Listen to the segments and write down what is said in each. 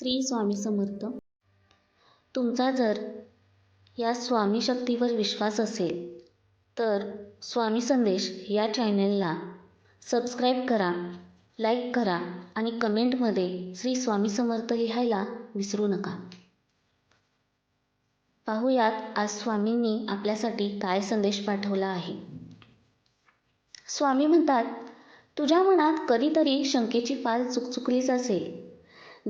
श्री स्वामी समर्थ. तुमचा जर या स्वामी शक्तीवर विश्वास असेल तर स्वामी संदेश या चॅनेलला सबस्क्राईब करा लाईक करा आणि कमेंटमध्ये श्री स्वामी समर्थ लिहायला विसरू नका. पाहूयात आज स्वामींनी आपल्यासाठी काय संदेश पाठवला आहे? स्वामी म्हणतात तुझ्या मनात कधीतरी शंकेची पाल चुकचुकलीच असेल.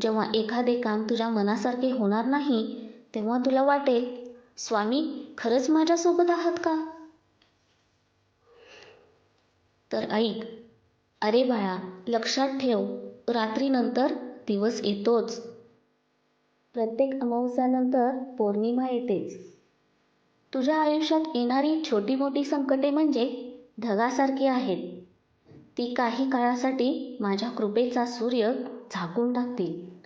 जेव्हा एखादे काम तुझ्या मनासारखे होणार नाही तेव्हा तुला वाटेल स्वामी खरंच माझ्यासोबत आहात का? तर ऐक अरे बाळा लक्षात ठेव रात्रीनंतर दिवस येतोच. प्रत्येक अमावस्यानंतर पौर्णिमा येतेच. तुझ्या आयुष्यात येणारी छोटी मोठी संकटे म्हणजे ढगासारखी आहेत. ती काही काळासाठी माझ्या कृपेचा सूर्य झाकून टाकतील.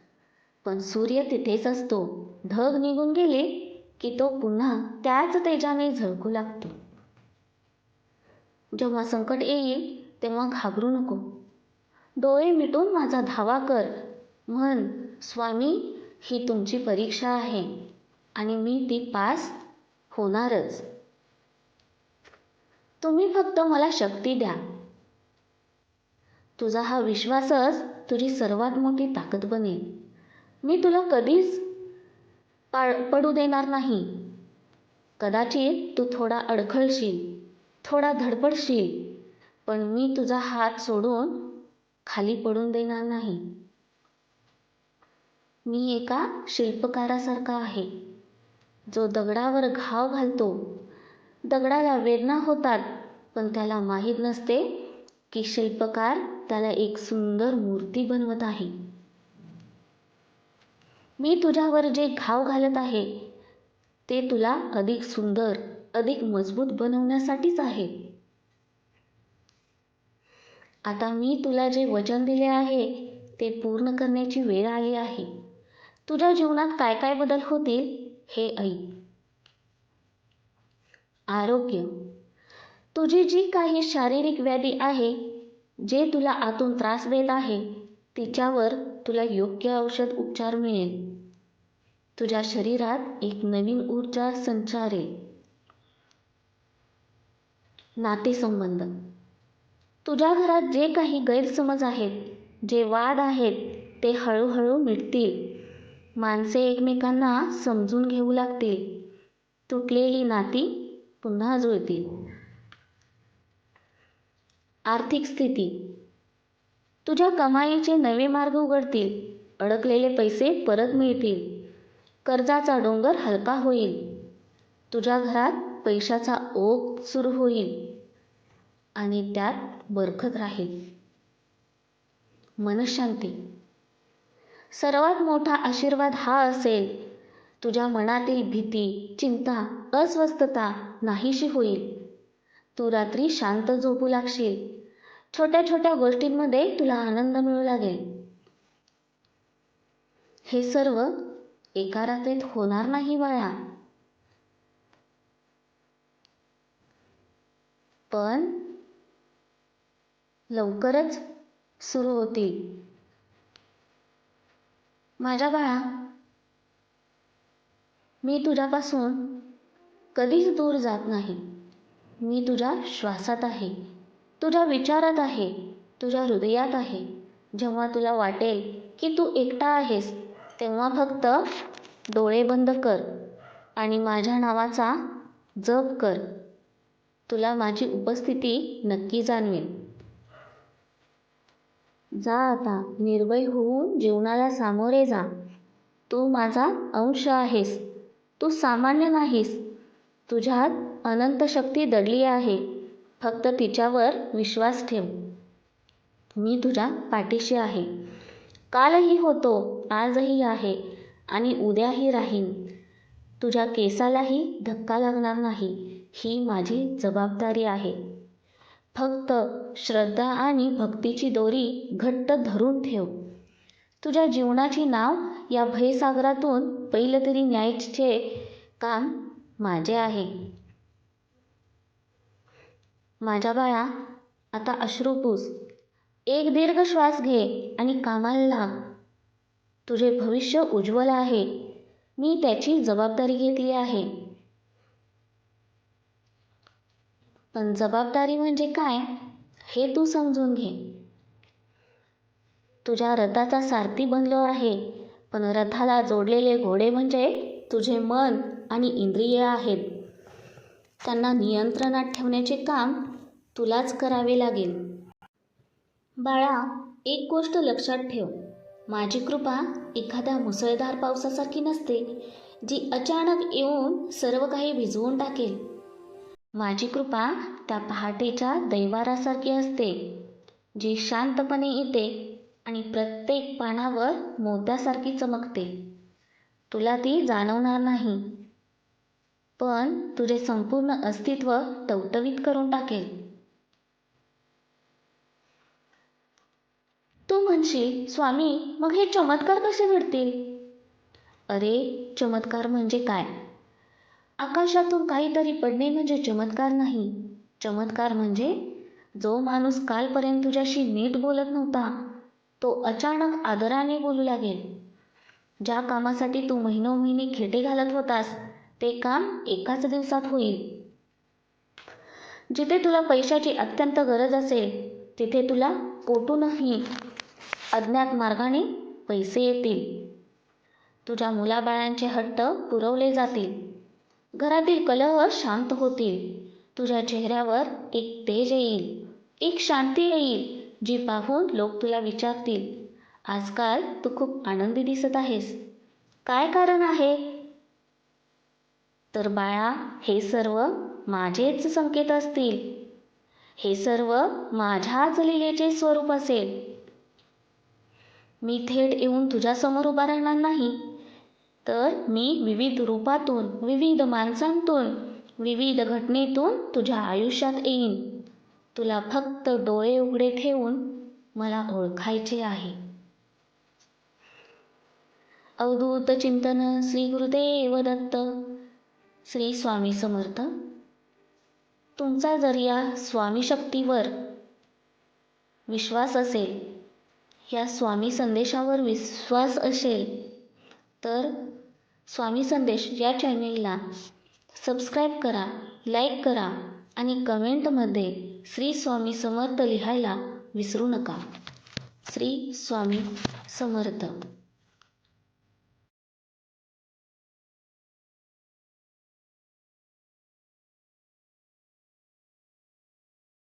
पण सूर्य तिथेच असतो. ढग निघून गेले की तो पुन्हा त्याच तेजाने झळकू लागतो. जेव्हा संकट येईल तेव्हा घाबरू नको. डोळे मिटून माझा धावा कर. म्हण स्वामी ही तुमची परीक्षा आहे आणि मी ती पास होणारच. तुम्ही फक्त मला शक्ती द्या. तुझा हा विश्वासच तुझी सर्वात मोठी ताकद बनेल. मी तुला कधीच पाळ पडू देणार नाही. कदाचित तू थोडा अडखळशील थोडा धडपडशील पण मी तुझा हात सोडून खाली पडून देणार नाही. मी एका शिल्पकारासारखा आहे. जो दगडावर घाव घालतो. दगडाला वेदना होतात पण त्याला माहीत नसते की शिल्पकार त्याला एक सुंदर मूर्ती बनवत आहे. मी तुझ्यावर जे घाव घालत आहे ते तुला अधिक सुंदर अधिक मजबूत बनवण्यासाठीच आहे. आता मी तुला जे वचन दिले आहे ते पूर्ण करण्याची वेळ आली आहे. तुझ्या जीवनात काय काय बदल होतील हे ऐक. आरोग्य. तुझी जी काही शारीरिक व्याधी आहे जे तुला आतून त्रास देत आहे तिच्यावर तुला योग्य औषध उपचार मिळेल. तुझ्या शरीरात एक नवीन ऊर्जा संचारेल. नातेसंबंध. तुझ्या घरात जे काही गैरसमज आहेत जे वाद आहेत ते हळूहळू मिटतील. माणसे एकमेकांना समजून घेऊ लागतील. तुटलेली नाती पुन्हा जुळतील. आर्थिक स्थिती. तुझ्या कमाईचे नवे मार्ग उघडतील अडकलेले पैसे परत मिळतील कर्जाचा डोंगर हलका होईल तुझ्या घरात पैशाचा ओघ सुरू होईल आणि त्यात बरखत राहील. मनशांती. सर्वात मोठा आशीर्वाद हा असेल तुझ्या मनातील भीती चिंता अस्वस्थता नाहीशी होईल. तू रात्री शांत झोपू लागशील. छोट्या छोट्या गोष्टींमध्ये तुला आनंद मिळू लागेल. हे सर्व एका रात्रीत होणार नाही बाळा. पण लवकरच सुरू होतील. माझ्या बाळा मी तुझ्यापासून कधीच दूर जात नाही. मी तुझ्या श्वासात आहे. तुझ्या विचारात आहे. तुझ्या हृदयात आहे. जेव्हा तुला वाटेल की तू एकटा आहेस तेव्हा फक्त डोळे बंद कर आणि माझ्या नावाचा जप कर. तुला माझी उपस्थिती नक्की जाणवेल. जा आता निर्भय होऊन जीवनाला सामोरे जा. तू माझा अंश आहेस. तू सामान्य नाहीस. तुझ्यात अनंत शक्ती दडली आहे. फक्त तिच्यावर विश्वास ठेव. मी तुझ्या पाठीशी आहे. कालही होतो आजही आहे आणि उद्याही राहीन. तुझ्या केसालाही धक्का लागणार नाही ही माझी जबाबदारी आहे. फक्त श्रद्धा आणि भक्तीची दोरी घट्ट धरून ठेव. तुझ्या जीवनाची नाव या भयसागरातून पहिलं तरी न्यायचे काम माझे आहे. माझ्या बाळा आता अश्रू पूस एक दीर्घ श्वास घे आणि कामाला लाग तुझे भविष्य उज्ज्वल आहे. मी त्याची जबाबदारी घेतली आहे. पण जबाबदारी म्हणजे काय हे तू समजून घे. तुझ्या रथाचा सारथी बनलो आहे पण रथाला जोडलेले घोडे म्हणजे तुझे मन आणि इंद्रिय आहेत. त्यांना नियंत्रणात ठेवण्याचे काम तुलाच करावे लागेल. बाळा एक गोष्ट लक्षात ठेव. माझी कृपा एखाद्या मुसळधार पावसासारखी नसते जी अचानक येऊन सर्व काही भिजवून टाकेल. माझी कृपा त्या पहाटेच्या दैवारासारखी असते जी शांतपणे येते आणि प्रत्येक पानावर मोत्यासारखी चमकते. तुला ती जाणवणार नाही. पण तुझे संपूर्ण अस्तित्व टवटवीत करून टाकेल. तू म्हणशील स्वामी मग हे चमत्कार कसे घडतील? अरे चमत्कार म्हणजे काय? आकाशातून काहीतरी पडणे म्हणजे चमत्कार नाही. चमत्कार म्हणजे जो माणूस कालपर्यंत तुझ्याशी नीट बोलत नव्हता तो अचानक आदराने बोलू लागेल. ज्या कामासाठी तू महिनोमहिने खेटे घालत होतास ते काम एकाच दिवसात होईल. जिथे तुला पैशाची अत्यंत गरज असेल तिथे तुला कोठूनही अज्ञात मार्गाने पैसे येतील. तुझ्या मुलाबाळांचे हट्ट पुरवले जातील. घरातील कलह शांत होतील. तुझ्या चेहऱ्यावर एक तेज येईल एक शांती येईल जी पाहून लोक तुला विचारतील आजकाल तू खूप आनंदी दिसत आहेस. काय कारण आहे तर बाळा हे सर्व माझेच संकेत असतील. हे सर्व माझ्याच लिलेचे स्वरूप असेल. मी थेट येऊन तुझ्यासमोर उभा राहणार नाही. तर मी विविध रूपातून विविध माणसांतून विविध घटनेतून तुझ्या आयुष्यात येईन. तुला फक्त डोळे उघडे ठेवून मला ओळखायचे आहे. अवधूत चिंतन श्री गुरुदेव दत्त. श्री स्वामी समर्थ. तुमचा जर या स्वामी शक्तीवर विश्वास असेल या स्वामी संदेशावर विश्वास असेल तर स्वामी संदेश या चॅनेलला सबस्क्राईब करा लाईक करा आणि कमेंटमध्ये श्री स्वामी समर्थ लिहायला विसरू नका. श्री स्वामी समर्थ.